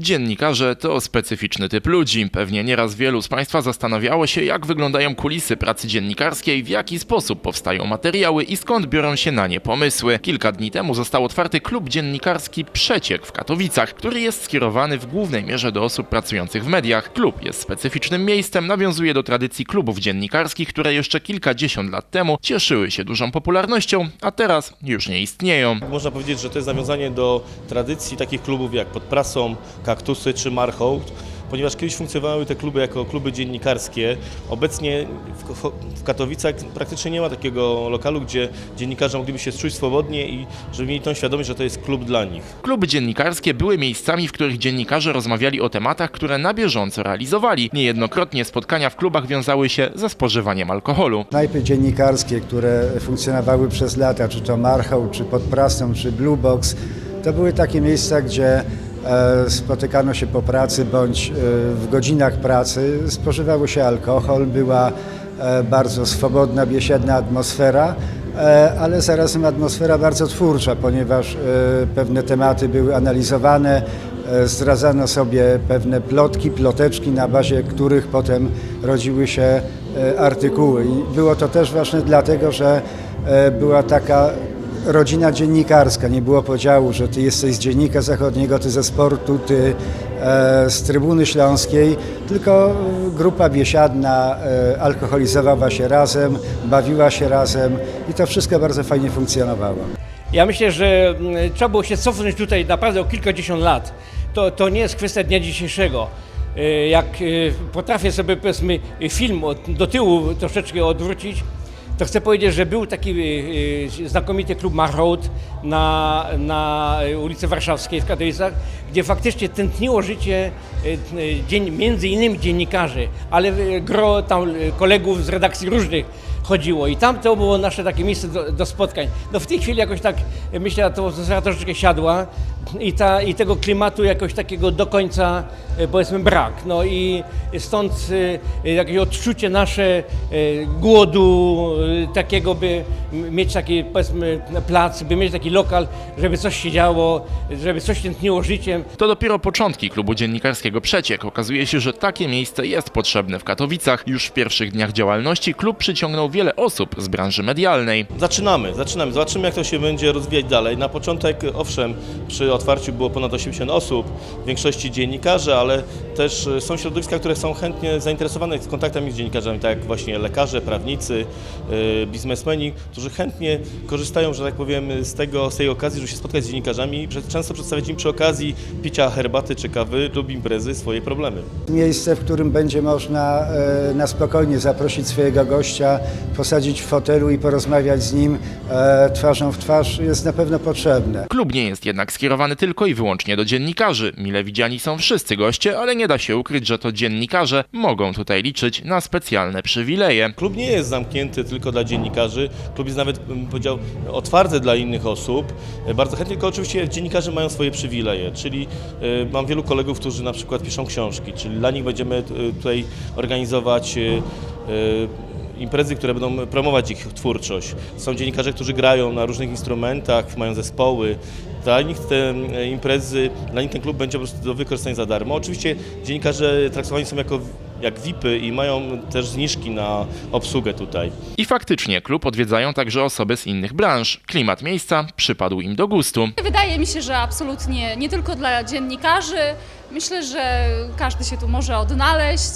Dziennikarze to specyficzny typ ludzi. Pewnie nieraz wielu z Państwa zastanawiało się, jak wyglądają kulisy pracy dziennikarskiej, w jaki sposób powstają materiały i skąd biorą się na nie pomysły. Kilka dni temu został otwarty klub dziennikarski Przeciek w Katowicach, który jest skierowany w głównej mierze do osób pracujących w mediach. Klub jest specyficznym miejscem, nawiązuje do tradycji klubów dziennikarskich, które jeszcze kilkadziesiąt lat temu cieszyły się dużą popularnością, a teraz już nie istnieją. Można powiedzieć, że to jest nawiązanie do tradycji takich klubów jak Pod Prasą, Kaktusy czy Marchołd, ponieważ kiedyś funkcjonowały te kluby jako kluby dziennikarskie. Obecnie w, w Katowicach praktycznie nie ma takiego lokalu, gdzie dziennikarze mogliby się czuć swobodnie i żeby mieli tą świadomość, że to jest klub dla nich. Kluby dziennikarskie były miejscami, w których dziennikarze rozmawiali o tematach, które na bieżąco realizowali. Niejednokrotnie spotkania w klubach wiązały się ze spożywaniem alkoholu. Knajpy dziennikarskie, które funkcjonowały przez lata, czy to Marchał, czy Pod Prasą, czy Blue Box, to były takie miejsca, gdzie spotykano się po pracy bądź e, w godzinach pracy, spożywało się alkohol, była e, bardzo swobodna, biesiadna atmosfera, e, ale zarazem atmosfera bardzo twórcza, ponieważ e, pewne tematy były analizowane, e, zdradzano sobie pewne plotki, ploteczki, na bazie których potem rodziły się e, artykuły. I było to też ważne dlatego, że e, była taka rodzina dziennikarska. Nie było podziału, że ty jesteś z Dziennika Zachodniego, ty ze sportu, ty e, z Trybuny Śląskiej, tylko e, grupa biesiadna e, alkoholizowała się razem, bawiła się razem i to wszystko bardzo fajnie funkcjonowało. Ja myślę, że mm, trzeba było się cofnąć tutaj naprawdę o kilkadziesiąt lat. To, to nie jest kwestia dnia dzisiejszego. Y, Jak potrafię sobie powiedzmy film do tyłu troszeczkę odwrócić, to chcę powiedzieć, że był taki y, y, znakomity klub Marroad na, na ulicy Warszawskiej w Katowicach, gdzie faktycznie tętniło życie y, między innymi dziennikarzy, ale gro tam kolegów z redakcji różnych chodziło i tam to było nasze takie miejsce do, do spotkań. No w tej chwili jakoś tak, myślę, że to atmosfera troszeczkę siadła i, ta, i tego klimatu jakoś takiego do końca y, powiedzmy brak. No i stąd y, jakieś odczucie nasze y, głodu, takiego by mieć taki powiedzmy plac, by mieć taki lokal, żeby coś się działo, żeby coś tętniło życiem. To dopiero początki klubu dziennikarskiego Przeciek. Okazuje się, że takie miejsce jest potrzebne w Katowicach. Już w pierwszych dniach działalności klub przyciągnął wiele osób z branży medialnej. Zaczynamy, zaczynamy. Zobaczymy, jak to się będzie rozwijać dalej. Na początek, owszem, przy otwarciu było ponad 80 osób, w większości dziennikarze, ale też e, są środowiska, które są chętnie zainteresowane kontaktami z dziennikarzami, tak jak właśnie lekarze, prawnicy, e, biznesmeni, którzy chętnie korzystają, że tak powiem, z, tego, z tej okazji, żeby się spotkać z dziennikarzami i często przedstawiać im przy okazji picia herbaty czy kawy lub imprezy swoje problemy. Miejsce, w którym będzie można e, na spokojnie zaprosić swojego gościa, posadzić w fotelu i porozmawiać z nim e, twarzą w twarz jest na pewno potrzebne. Klub nie jest jednak skierowany tylko i wyłącznie do dziennikarzy. Mile widziani są wszyscy goście, ale nie da się ukryć, że to dziennikarze mogą tutaj liczyć na specjalne przywileje. Klub nie jest zamknięty tylko dla dziennikarzy, klub jest nawet, bym powiedział, otwarty dla innych osób. E, Bardzo chętnie, tylko oczywiście dziennikarze mają swoje przywileje, czyli e, mam wielu kolegów, którzy na przykład piszą książki, czyli dla nich będziemy e, tutaj organizować imprezy, które będą promować ich twórczość. Są dziennikarze, którzy grają na różnych instrumentach, mają zespoły. Dla nich te e, imprezy, dla nich ten klub będzie po prostu do wykorzystania za darmo. Oczywiście dziennikarze traktowani są jako jak VIP-y i mają też zniżki na obsługę tutaj. I faktycznie klub odwiedzają także osoby z innych branż. Klimat miejsca przypadł im do gustu. Wydaje mi się, że absolutnie nie tylko dla dziennikarzy. Myślę, że każdy się tu może odnaleźć.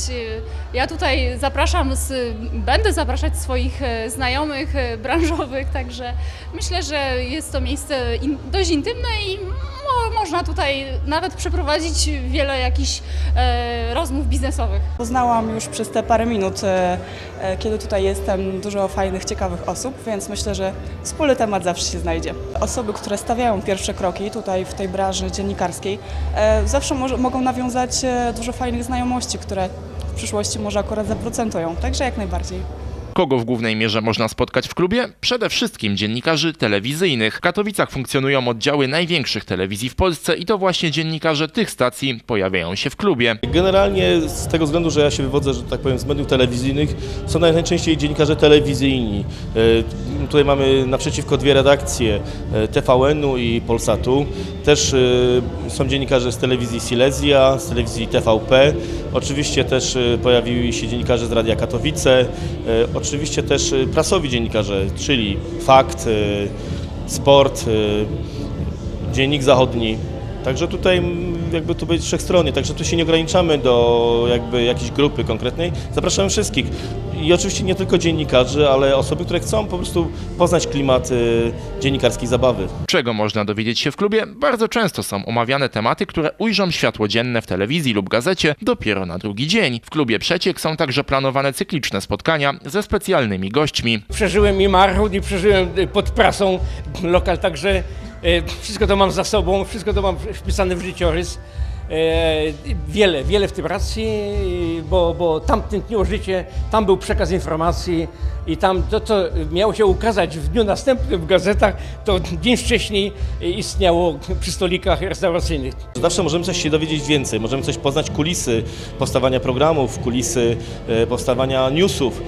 Ja tutaj zapraszam, z, będę zapraszać swoich e, znajomych e, branżowych, także myślę, że jest to miejsce in, dość intymne i mo, można tutaj nawet przeprowadzić wiele jakichś e, rozmów biznesowych. Poznałam już przez te parę minut, e, e, kiedy tutaj jestem, dużo fajnych, ciekawych osób, więc myślę, że wspólny temat zawsze się znajdzie. Osoby, które stawiają pierwsze kroki tutaj w tej branży dziennikarskiej, e, zawsze może, mogą nawiązać e, dużo fajnych znajomości, które w przyszłości może akurat zaprocentują, także jak najbardziej. Kogo w głównej mierze można spotkać w klubie? Przede wszystkim dziennikarzy telewizyjnych. W Katowicach funkcjonują oddziały największych telewizji w Polsce i to właśnie dziennikarze tych stacji pojawiają się w klubie. Generalnie z tego względu, że ja się wywodzę, że tak powiem, z mediów telewizyjnych, są najczęściej dziennikarze telewizyjni. E, Tutaj mamy naprzeciwko dwie redakcje e, TVN-u i Polsatu. Też e, są dziennikarze z telewizji Silesia, z telewizji TVP. Oczywiście też pojawili się dziennikarze z Radia Katowice. Oczywiście też e, prasowi dziennikarze, czyli Fakt, e, Sport, e, Dziennik Zachodni. Także tutaj jakby tu być wszechstronnie, także tu się nie ograniczamy do jakby jakiejś grupy konkretnej. Zapraszamy wszystkich. I oczywiście nie tylko dziennikarzy, ale osoby, które chcą po prostu poznać klimat y, dziennikarskiej zabawy. Czego można dowiedzieć się w klubie? Bardzo często są omawiane tematy, które ujrzą światło dzienne w telewizji lub gazecie dopiero na drugi dzień. W klubie Przeciek są także planowane cykliczne spotkania ze specjalnymi gośćmi. Przeżyłem i Marchut i przeżyłem y, pod prasą lokal, także wszystko to mam za sobą, wszystko to mam wpisane w życiorys. E, Wiele, wiele w tym racji, bo, bo tam tętniło życie, tam był przekaz informacji i tam to, co miało się ukazać w dniu następnym w gazetach, to dzień wcześniej istniało przy stolikach restauracyjnych. Zawsze możemy coś się dowiedzieć więcej, możemy coś poznać kulisy powstawania programów, kulisy e, powstawania newsów.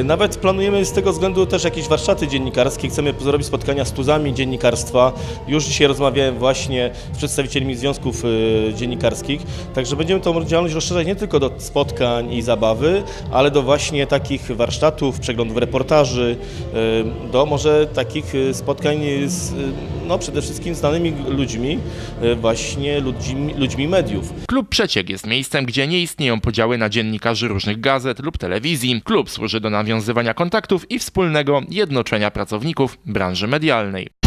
E, Nawet planujemy z tego względu też jakieś warsztaty dziennikarskie, chcemy zrobić spotkania z tuzami dziennikarstwa. Już dzisiaj rozmawiałem właśnie z przedstawicielami związków e, dziennikarskich, także będziemy tą działalność rozszerzać nie tylko do spotkań i zabawy, ale do właśnie takich warsztatów, przeglądów reportaży, e, do może takich e, spotkań z, e, no przede wszystkim znanymi ludźmi, właśnie ludźmi, ludźmi mediów. Klub Przeciek jest miejscem, gdzie nie istnieją podziały na dziennikarzy różnych gazet lub telewizji. Klub służy do nawiązywania kontaktów i wspólnego jednoczenia pracowników branży medialnej.